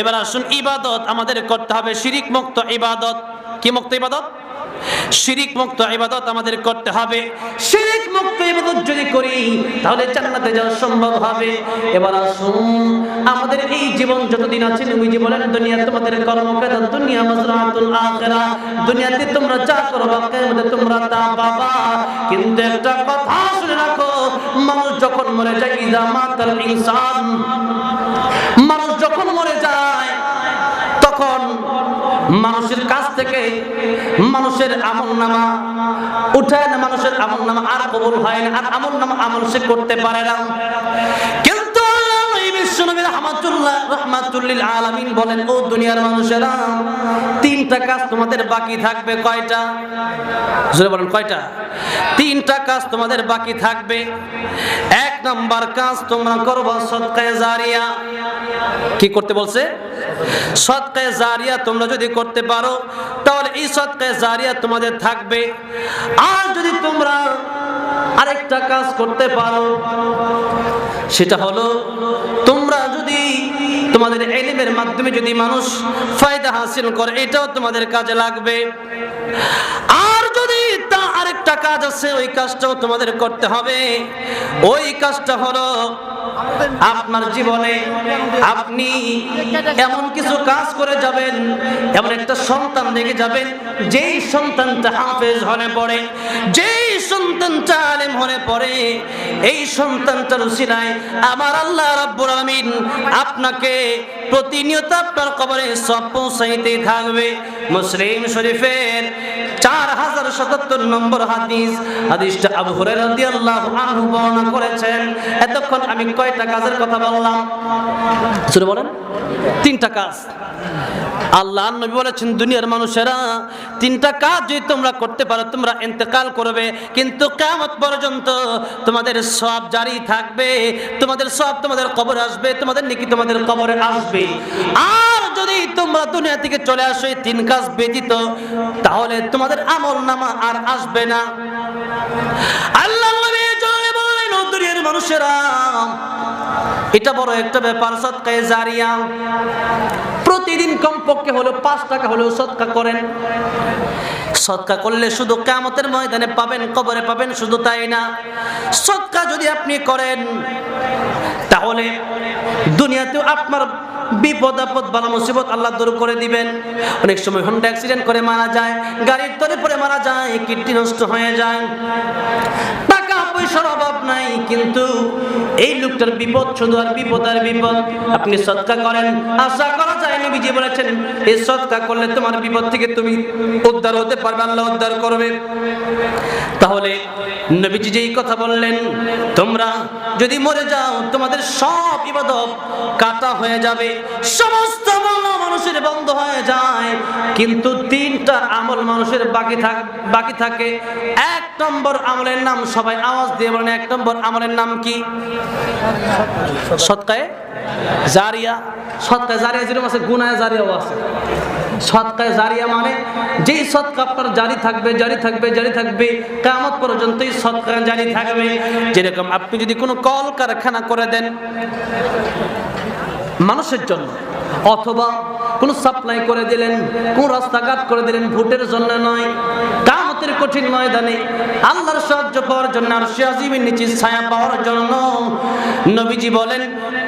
এবার আসুন, ইবাদত আমাদের করতে হবে শিরিক মুক্ত ইবাদত। কি মুক্ত ইবাদত? শিরিক মুক্ত ইবাদত আমাদের করতে হবে। শিরিক মুক্ত ইবাদত যদি করি, তাহলে জান্নাতে যাওয়া সম্ভব হবে। এবার আসুন, আমাদের এই জীবন যতদিন আছে, নবীজি বলেন দুনিয়া তোমাদের কর্মকাণ্ড, দুনিয়া মাজরাতুল আখিরা। দুনিয়াতে তোমরা যা করবা, কিয়ামতে তোমরা তা পাবা। কিন্তু একটা কথা শুনে রাখো, মানুষ যখন মরে যায়, ইদা মাতাল ইনসান, মানুষ যখন মরে যায় তখন মানুষের কাছ থেকে মানুষের আমল নামা, উঠায় না মানুষের আমল নামা আর কবুল হয় না, আর আমল নামা আমল সে করতে পারে না। কিন্তু আলামিন বলেন দুনিয়ার মানুষেরা, তিনটা কাজ তোমাদের বাকি থাকবে। কয়টা? বলেন, কয়টা? তিনটা কাজ তোমাদের বাকি থাকবে। এক নাম্বার কাজ তোমরা কি করতে বলছে? সদকায়ে জারিয়া তোমরা যদি করতে পারো, তাহলে এই সদকায়ে জারিয়া তোমাদের থাকবে। আর যদি তোমরা আরেকটা কাজ করতে পারো, সেটা হলো, তোমরা যদি তোমাদের এলিমের মাধ্যমে যদি মানুষ ফায়দা হাসিল করে, এটাও তোমাদের কাজে লাগবে। আর যদি তা কাজ আছে, ওই কাজটাও তোমাদের করতে হবে। ওই কাজটা হলো, আপনার জীবনে আপনি এমন কিছু কাজ করে যাবেন, এমন একটা সন্তান রেখে যাবেন, যেই সন্তানটা হাফেজ পড়ে, যেই সন্তানটা আলেম হলে পড়ে, এই আমার আল্লাহ রাব্বুল আলামিন আপনাকে প্রতিনিয়ত আপনার কবরে সব পৌঁছাইতেই থাকবে। মুসলিম শরীফের চার হাজার সাতাত্তর নম্বর হাদিস। হাদিসটা আবু আনহু বর্ণনা করেছেন। এতক্ষণ আমি কয়টা কাজের কথা বললাম? বলেন। তিনটা কাজ। আল্লাহ নবী বলেছেন, দুনিয়ার মানুষেরা তিনটা কাজ যদি তোমরা করতে পারো, তোমরা ইন্তেকাল করবে। কিন্তু কিয়ামত পর্যন্ত তোমাদের সব জারি থাকবে। তোমাদের সব তোমাদের কবর আসবে, তোমাদের নেকি তোমাদের কবরে আসবে। আর যদি তোমরা দুনিয়া থেকে চলে আসো এই তিন কাজ ব্যতীত, তাহলে তোমাদের আমল নামা আর আসবে না। আল্লাহ নবী মানুষেরা, এটা বড় একটা ব্যাপার, সৎকায়ে জারিয়া। প্রতিদিন কমপক্ষে হলো পাঁচ টাকা হলেও সৎকা করেন। সৎকা করলে শুধু কামতের ময়দানে পাবেন, কবরে পাবেন, শুধু তাই না। সৎকা যদি আপনি করেন, তাহলে দুনিয়াতেও আপনার বিপদ আপদ বালা মুসিবত আল্লাহ দূর করে দিবেন। অনেক সময় হন্ডা অ্যাক্সিডেন্ট করে মারা যায়, গাড়ির তলে পরে মারা যায়, কিডনি নষ্ট হয়ে যায়। টাকা পয়সার অভাব নাই, কিন্তু এই লোকটার বিপদ শুধু আর বিপদ আর বিপদ। আপনি সৎকা করেন। আশা করা যায়, নবীজি বলেছেন এই সৎকা করলে তোমার বিপদ থেকে তুমি উদ্ধার হতে পারবে, আল্লাহ উদ্ধার করবে। তাহলে নবীজি যেই কথা বললেন, তোমরা যদি মরে যাও, তোমাদের সব ইবাদত কাটা হয়ে যাবে, সমস্ত মানুষের বন্ধ হয়ে যায়। কিন্তু তিনটা আমল মানুষের বাকি থাক, বাকি থাকে। এক নম্বর আমলের নাম, সবাই আওয়াজ দিয়ে বলেন, এক নম্বর আমলের নাম কি? সৎকায়ে জারিয়া। সৎকায়ে জারিয়া যেরকম আছে, গুনায় জারিয়াও আছে। সৎকায় জারিয়া মানে যেই সৎকা আপনার জারি থাকবে জারি থাকবে জারি থাকবে কামত পর্যন্তই সৎকা জারি থাকবে। যেরকম আপনি যদি কোনো কল কারখানা করে দেন, মানুষের জন্য। অথবা কোনো সাপ্লাই করে দিলেন, কোন রাস্তাঘাট করে দিলেন ভোটের জন্য নয়, কামতের কঠিন ময়দানে আল্লাহর সাহায্য পাওয়ার জন্য আর সিয়াজিমের নিচে ছায়া পাওয়ার জন্য। নবীজি বলেন,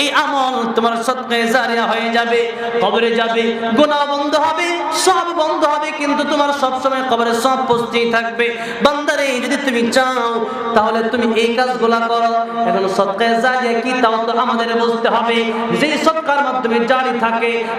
এই আমল তোমার সৎকায় জারিয়া হয়ে যাবে, কবরে যাবে গোনা বন্ধ হবে সব বন্ধ হবে, কিন্তু তোমার সব সময় কবরে সব পৌঁছেই থাকবে। বান্দারে, যদি তুমি চাও, তাহলে তুমি এই কাজগুলা করো। এখন সৎকায় জারিয়া কি তাও তো আমাদের বুঝতে হবে। যেই সৎকার মাধ্যমে জারি থাকে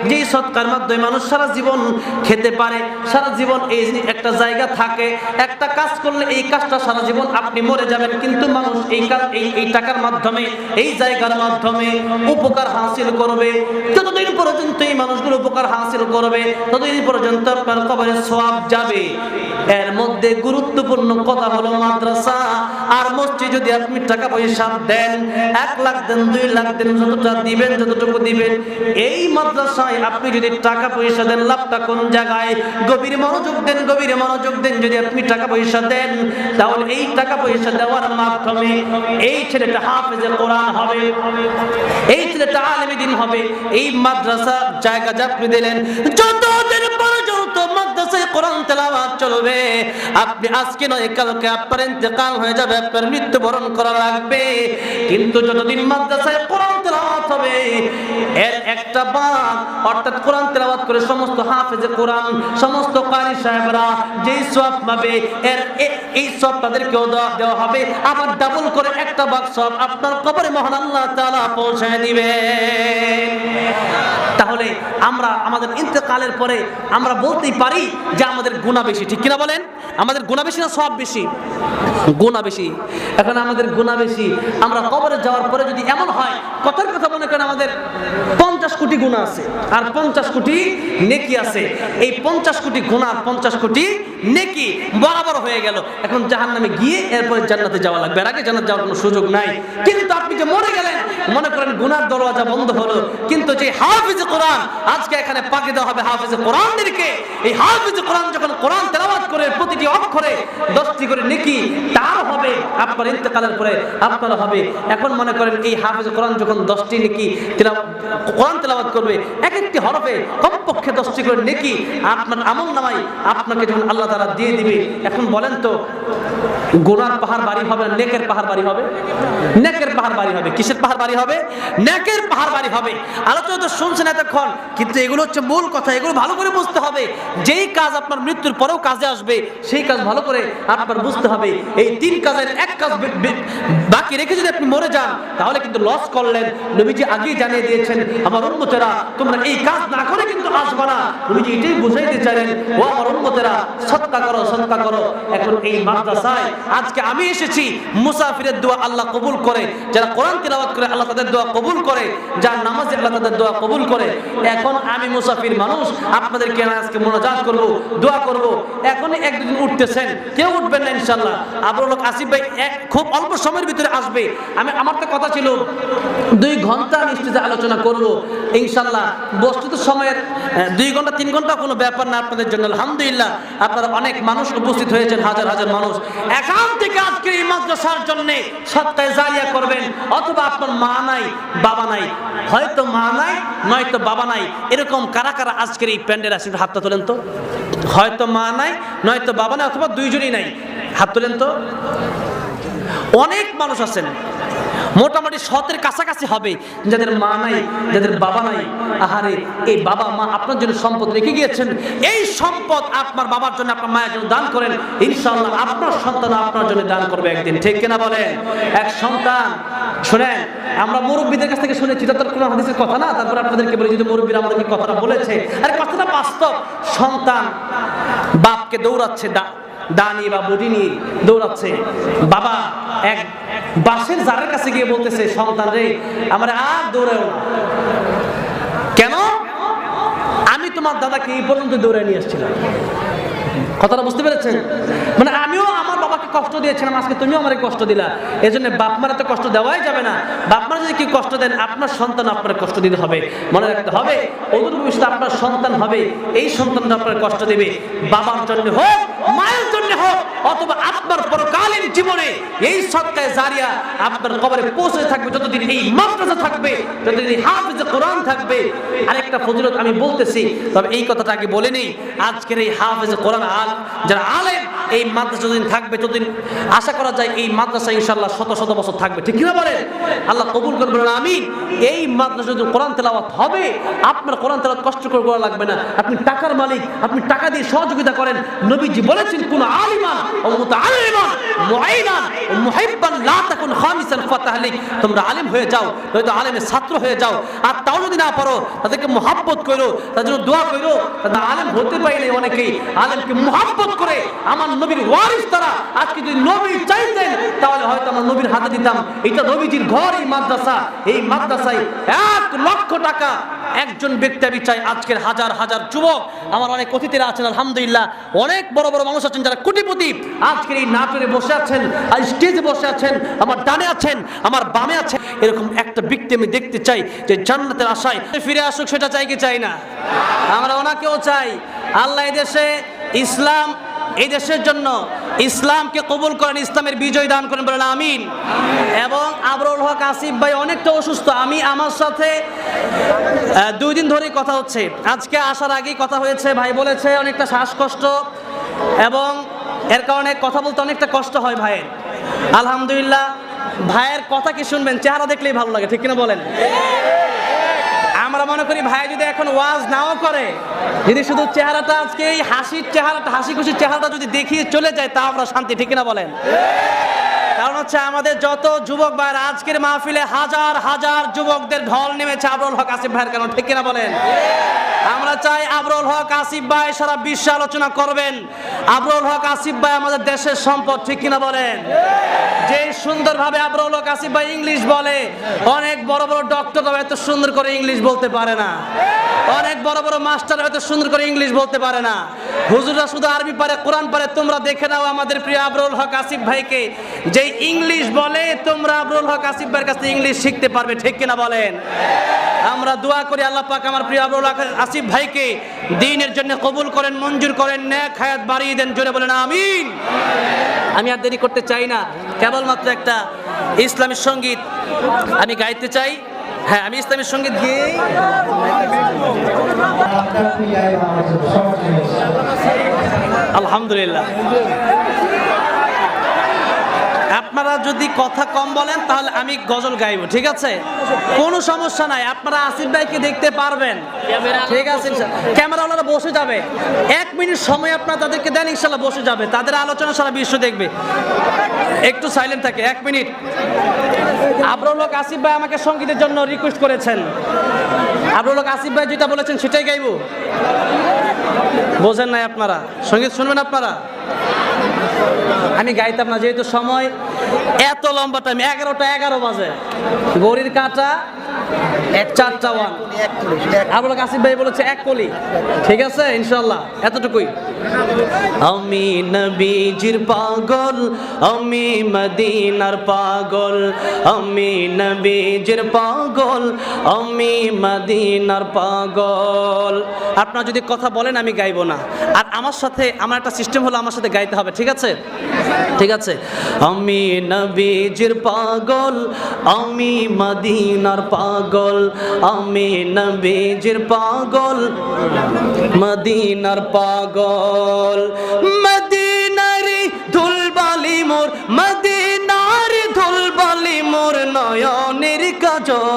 যেই সৎকার মাধ্যমে মানুষ সারা জীবন খেতে পারে, সারা জীবন এই একটা জায়গা থাকে, একটা কাজ করলে এই কাজটা সারা জীবন আপনি মরে যাবেন, কিন্তু মানুষ এই কাজ এই টাকার মাধ্যমে, এই জায়গার মাধ্যমে উপকার হাসিল করবে। যতদিন পর্যন্ত এই মানুষগুলো উপকার হাসিল করবে, ততদিন পর্যন্ত আপনার কবরে সওয়াব যাবে। এর মধ্যে গুরুত্বপূর্ণ কথা হলো মাদ্রাসা আর মসজিদ, যদি আপনি টাকা পয়সা দেন, এক লাখ দেন, দুই লাখ দেন, যতটা দিবেন, যতটুকু দিবেন, এই মাদ্রাসায় আপনি যদি টাকা পয়সা দেন, লাভটা কোন জায়গায়? গভীর মনোযোগ দেন, গভীর মনোযোগ দেন, যদি আপনি টাকা পয়সা দেন, তাহলে এই টাকা পয়সা দেওয়ার মাধ্যমে এই ছেলেটা হাফেজে কোরআন হবে, এই ছেলেটা আলেমী দিন হবে, এই মাদ্রাসা জায়গা যা আপনি দিলেন, যতদিন পর্যন্ত কোরআন তেলাওয়াত চলবে। আপনি আজকে নয়, কালকে আপনার ইন্তেকাল হয়ে যাবে, আপনার মৃত্যুবরণ করা লাগবে। কিন্তু যতদিন মাদ্রাসায় কোরআন তেলাওয়াত হবে, এর একটা বাদ, অর্থাৎ কোরআন তেলাওয়াত করে সমস্ত হাফেজে কোরআন, সমস্ত কারি সাহেবরা যেই সব পাবে, এর এই সব তাদেরকেও দেওয়া হবে। আবার ডাবল করে একটা বাক সব আপনার কবরে মহান আল্লাহ তাআলা পৌঁছায় দিবে। তাহলে আমরা আমাদের ইন্তেকালের পরে আমরা বলতেই পারি যে আমাদের গুণা বেশি। ঠিক কিনা বলেন? আমাদের গুণা বেশি না সব বেশি? গুণা বেশি। এখন আমাদের গুণা বেশি। আমরা কবরে যাওয়ার পরে যদি এমন হয়, কথার কথা মনে করেন আমাদের পঞ্চাশ কোটি গুণা আছে, আর পঞ্চাশ কোটি নেকি আছে। এই পঞ্চাশ কোটি গুণা আর পঞ্চাশ কোটি নেকি বরাবর হয়ে গেল। এখন জাহান নামে গিয়ে এরপরে জান্নাতে যাওয়া লাগবে। এর আগে জান্নাত যাওয়ার কোনো সুযোগ নাই। কিন্তু আপনি যে মরে গেলেন, মনে করেন গুনার দরওয়াজা বন্ধ হলো। কিন্তু যে হাফিজ কোরআন, আজকে এখানে পাকে দেওয়া হবে হাফিজ কোরআনদেরকে। এই হাফিজ কোরআন যখন কোরআন তেলাওয়াত করে প্রতিটি অক্ষরে দশটি করে নেকি তার হবে। আপনার ইন্তেকালের পরে আপনার হবে। এখন মনে করেন এই হাফিজ কোরআন যখন দশটি নেকি তেলাওয়াত কোরআন তেলাওয়াত করবে এক একটি হরফে কমপক্ষে দশটি করে নেকি আপনার আমল নামাই আপনাকে যখন আল্লাহ তাআলা দিয়ে দিবে, এখন বলেন তো পাহাড় বাড়ি হবে নেকের পাহাড় বাড়ি হবে? নেকের পাহাড় বাড়ি হবে। কিসের পাহাড় বাড়ি হবে? নেকের পাহাড় বাড়ি হবে। আলোচনা তো শুনছেন এতক্ষণ, কিন্তু এগুলো হচ্ছে মূল কথা, এগুলো ভালো করে বুঝতে হবে। যেই কাজ আপনার মৃত্যুর পরেও কাজে আসবে, সেই কাজ ভালো করে আপনার বুঝতে হবে। এই তিন কাজের এক কাজ বাকি রেখে যদি আপনি মরে যান, তাহলে কিন্তু লস করলেন। নবীজি আগেই জানিয়ে দিয়েছেন, আমার উন্মতেরা তোমরা এই কাজ না করে কিন্তু আসবে না। নবীজি এটাই বুঝাইতে চাইলেন, ও আমার উন্মতেরা সৎকা করো সৎকা করো। এখন এই মাদ্রাসায় আজকে আমি এসেছি, মুসাফিরের দোয়া আল্লাহ কবুল করে, যারা কোরআন তিলাওয়াত করে, আল্লাহ তাদের দোয়া কবুল করে, যার নামাজে আল্লাহ তাদের দোয়া কবুল করে। এখন আমি মুসাফির মানুষ, আপনাদেরকে আজকে মোনাজাত করব, দোয়া করব। এখনই একদিন উঠতেছেন, কেউ উঠবেন না ইনশাল্লাহ আবর লোক আসিফ ভাই, এক খুব অল্প সময়ের ভিতরে আসবে। আমি, আমার তো কথা ছিল, দুই ঘণ্টা আমি আলোচনা করব ইনশাল্লাহ। বস্তুত সময়ের দুই ঘণ্টা, তিন ঘণ্টা কোনো ব্যাপার না আপনাদের জন্য। আলহামদুলিল্লাহ, আপনারা অনেক মানুষ উপস্থিত হয়েছেন, হাজার হাজার মানুষ। এখান থেকে আজকে এই মাদ্রাসার জন্য সত্তায় জারিয়া করবেন, অথবা আপনার মা নাই, বাবা নাই। হয়তো মা নাই, নয়তো বাবা নাই। এরকম কারা কারা আজকের এই প্যান্ডেল আসে হাতটা তোলেন তো। হয়তো মা নাই, নয়তো বাবা নাই, অথবা দুইজনই নাই। হাত তোলেন তো। অনেক মানুষ আছেন। মোটামুটি সতের কাছাকাছি হবে। যাদের মা নাই, যাদের বাবা নাই, আহারে, এই বাবা মা আপনার জন্য সম্পদ রেখে গিয়েছেন। এই সম্পদ আপনার বাবার জন্য, আপনার মায়ের জন্য দান করেন। ইনশাআল্লাহ আপনার সন্তান আপনার জন্য দান করবে একদিন। ঠিক কিনা বলেন? এক সন্তান, শুনেন, আমরা মুরব্বীদের কাছ থেকে শুনেছি, এটা তো কোনো হাদিসের কথা না। তারপর আপনাদেরকে বলি, যদি মুরব্বীরা আমাদেরকে কথাটা বলেছে, আরে কথাটা বাস্তব। সন্তান বাপকে দৌড়াচ্ছে দানি বা নিয়ে দৌড়াচ্ছে। বাবা, এক বাসের জারের কাছে গিয়ে বলতেছে, সন্তান রে, আমার আর দৌড়াও কেন? আমি তোমার দাদাকে এই পর্যন্ত দৌড়ে নিয়ে এসেছিলাম কথাটা বুঝতে পেরেছেন? মানে আমিও আমার বাবাকে কষ্ট দিয়েছিলাম, আজকে তুমিও আমার কষ্ট দিলা। এই জন্য বাপ মারা তো কষ্ট দেওয়াই যাবে না। বাপ মারা যদি কি কষ্ট দেন, আপনার সন্তান আপনার কষ্ট দিতে হবে। মনে রাখতে হবে, অদূর ভবিষ্যতে আপনার সন্তান হবে, এই সন্তানটা আপনার কষ্ট দেবে। বাবার জন্য হোক, মায়ের অথবা আপনার পরকালীন জীবনে এই সত্তায় জারিয়া আপনার কবরে পৌঁছে থাকবে, যতদিন এই মাদ্রাসা থাকবে, যতদিন হাফিজে কোরআন থাকবে। আরেকটা ফজিলত আমি বলতেছি, তবে এই কথাটা আগে বলে নেই, আজকের এই হাফিজে কোরআন আল, যারা আলেম, এই মাদ্রাসা যতদিন থাকবে ততদিন আশা করা যায় এই মাদ্রাসা ইনশাল্লাহ শত শত বছর থাকবে। ঠিক কিনা বলেন? আল্লাহ কবুল করবেন আমি এই মাদ্রাসা যদি কোরআন তেলাওয়াত হবে, আপনার কোরআন তেলাওয়াত কষ্ট করে করা লাগবে না। আপনি টাকার মালিক, আপনি টাকা দিয়ে সহযোগিতা করেন। নবীজি বলেছেন, কোন আলিমান ও মুতাআল্লিমান করো আমার নবীর আজকে যদি নবী চাইতেন, তাহলে হয়তো আমার নবীর হাতে দিতাম। এটা নবীজির ঘর এই মাদ্রাসা। এই মাদ্রাসায় এক লক্ষ টাকা একজন ব্যক্তি আমি চাই আজকের হাজার হাজার যুবক। আমার অনেক অতিথিরা আছেন, আলহামদুলিল্লাহ। অনেক বড় বড় মানুষ আছেন যারা কোটিপতি। আজকের এই নাটোরে বসে আছেন, আর স্টেজে বসে আছেন, আমার ডানে আছেন, আমার বামে আছেন। এরকম একটা ব্যক্তি আমি দেখতে চাই যে জান্নাতের আশায় ফিরে আসুক, সেটা চাই কি চাই না? আমরা ওনাকেও চাই। আল্লাহ দেশে ইসলাম এই দেশের জন্য ইসলামকে কবুল করেন, ইসলামের বিজয় দান করেন বলেন আমিন। এবং আবরুল হক আসিফ ভাই অনেকটা অসুস্থ। আমি আমার সাথে দুই দিন ধরেই কথা হচ্ছে। আজকে আসার আগেই কথা হয়েছে, ভাই বলেছে অনেকটা শ্বাসকষ্ট এবং এর কারণে কথা বলতে অনেকটা কষ্ট হয় ভাইয়ের। আলহামদুলিল্লাহ, ভাইয়ের কথা কি শুনবেন? চেহারা দেখলেই ভালো লাগে, ঠিক কিনা বলেন? আমরা মনে করি ভাই যদি এখন ওয়াজ নাও করে, যদি শুধু চেহারাটা আজকে এই হাসির চেহারাটা হাসি খুশির চেহারাটা যদি দেখিয়ে চলে যায়, তা আমরা শান্তি, ঠিক না বলেন? কারণ হচ্ছে আমাদের যত যুবক ভাইয়ের আজকের মাহফিলে হাজার হাজার যুবকদের ঢল নেমেছে আবরুল হক আসিফ ভাইয়ের কারণ। ঠিক কিনা বলেন? আমরা চাই আবরুল হক আসিফ ভাই সারা বিশ্বে আলোচনা করবেন। আবরুল হক আসিফ ভাই আমাদের দেশের সম্পদ, ঠিক কিনা বলেন? যে সুন্দরভাবে আবরুল হক আসিফ ভাই ইংলিশ বলে, অনেক বড় বড় ডক্টর এত সুন্দর করে ইংলিশ বলতে পারে না। অনেক বড় বড় মাস্টার এত সুন্দর করে ইংলিশ বলতে পারে না। হুজুররা শুধু আরবি পারে, কোরআন পারে, তোমরা দেখে নাও আমাদের প্রিয় আবরুল হক আসিফ ভাইকে। যে ইংলিশ বলে, তোমরা আবরুল হক আসিফ ভাইয়ের কাছে ইংলিশ শিখতে পারবে, ঠিক কিনা বলেন? আমরা দোয়া করি আল্লাহ পাক আমার প্রিয় আবরুল আসিফ ভাইকে দিনের জন্য কবুল করেন, মঞ্জুর করেন, ন্যাক হায়াত বাড়িয়ে দেন, জোরে বলেন, আমিন। আমি আর দেরি করতে চাই না। কেবলমাত্র একটা ইসলামী সংগীত আমি গাইতে চাই। হ্যাঁ আমি ইসলামী সংগীত গিয়ে আলহামদুলিল্লাহ। আপনারা যদি কথা কম বলেন তাহলে আমি গজল গাইব ঠিক আছে? কোনো সমস্যা নাই আপনারা আসিফ ভাইকে দেখতে পারবেন। ঠিক আছে ক্যামেরাওয়ালারা বসে যাবে। এক মিনিট সময় আপনারা তাদেরকে দেন ইনশাল্লাহ বসে যাবে। তাদের আলোচনা সারা বিশ্ব দেখবে। একটু সাইলেন্ট থাকে এক মিনিট। আবরুল হক আসিফ ভাই আমাকে সঙ্গীতের জন্য রিকোয়েস্ট করেছেন। আবরুল হক আসিফ ভাই যেটা বলেছেন সেটাই গাইবো। বোঝেন নাই আপনারা। সংগীত শুনবেন আপনারা? আমি গাইতাম না যেহেতু সময় এত লম্বা টাইম এগারোটা এগারো বাজে। গড়ির কাটা, এক চারটা ওয়ান আবুল কাসিম ভাই বলেছে এক কলি। ঠিক আছে? ইনশাল্লাহ এতটুকুই। আমি নবীজির পাগল, আমি মদিনার পাগল, আমি নবীজির পাগল, আমি মদিনার পাগল। আপনারা যদি কথা বলেন, আমি গাইবো না। আর আমার সাথে, আমার একটা সিস্টেম হলো, আমার সাথে গাইতে হবে। ঠিক আছে? ঠিক আছে? আমি নবীজির পাগল, আমি মদিনার পাগল, আমি নবীজির পাগল, মদিনার পাগল। মদিনারি ধুলবালি মোর, মদিনার ধুলবালি মোর নয়নের কাজল।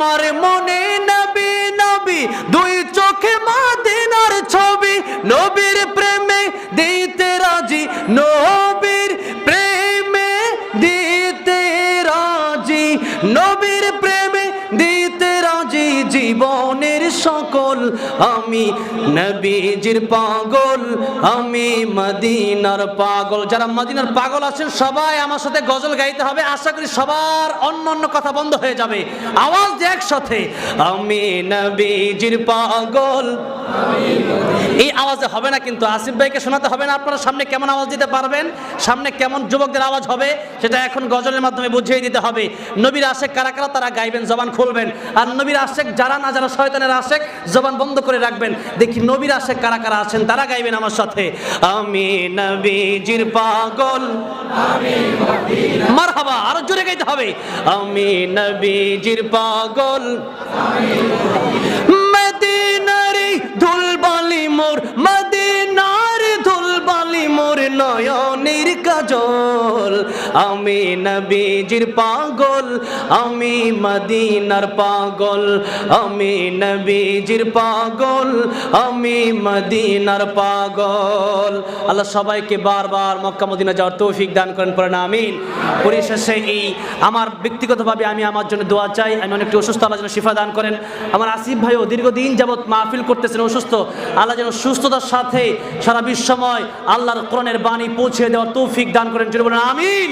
আমার মনে নবী নবী, দুই চোখে মাদিনার ছবি। নবীর প্রেমে দিতে রাজি, নবীর প্রেমে দিতে রাজি। নবীর প্রেমে দিতে রাজি জীবনের সকল আমি নবীজির পাগল, আমি মদিনার পাগল। যারা মদিনার পাগল আছেন, সবাই আমার সাথে গজল গাইতে হবে। আশা করি সবার অন্য অন্য কথা বন্ধ হয়ে যাবে। আওয়াজ দিয়ে একসাথে। আমি নবীজির পাগল। এই আওয়াজে হবে না কিন্তু। আসিফ ভাইকে শোনাতে হবে না। আপনারা সামনে কেমন আওয়াজ দিতে পারবেন? সামনে কেমন যুবকদের আওয়াজ হবে, সেটা এখন গজলের মাধ্যমে বুঝিয়ে দিতে হবে। নবীর আশেক কারা কারা, তারা গাইবেন, জবান খুলবেন। আর নবীর আশেক, যারা না যারা শয়তানের আশেক, জবান বন্ধ করে রাখবেন। দেখি নবীর আশেক কারা কারা আছেন, তারা গাইবেন আমার সাথে। আমি নবীজির পাগল। মারহাবা, আরও জোরে গাইতে হবে। আমি নবীজির পাগল। মদিনারি ধুলবালি মোর, মদিনার ধুলবালি মোর নয়নের কাজ কাজল। আমি নবীজির পাগল, আমি মদিনার পাগল, আমি নবীজির পাগল, আমি মদিনার পাগল। আল্লাহ সবাইকে বারবার মক্কা মদিনা যাওয়ার তৌফিক দান করেন, পড়েন, আমিন। পরিশেষে এই আমার ব্যক্তিগতভাবে আমি আমার জন্য দোয়া চাই, আমি অনেকটি অসুস্থ, আল্লাহ যেন শিফা দান করেন। আমার আসিফ ভাইও দীর্ঘদিন যাবৎ মাহফিল করতেছেন, অসুস্থ। আল্লাহ যেন সুস্থতার সাথে সারা বিশ্বময় আল্লাহর কোরআনের বাণী পৌঁছে দেওয়ার তৌফিক দান করেন জন্য বলেন, আমিন।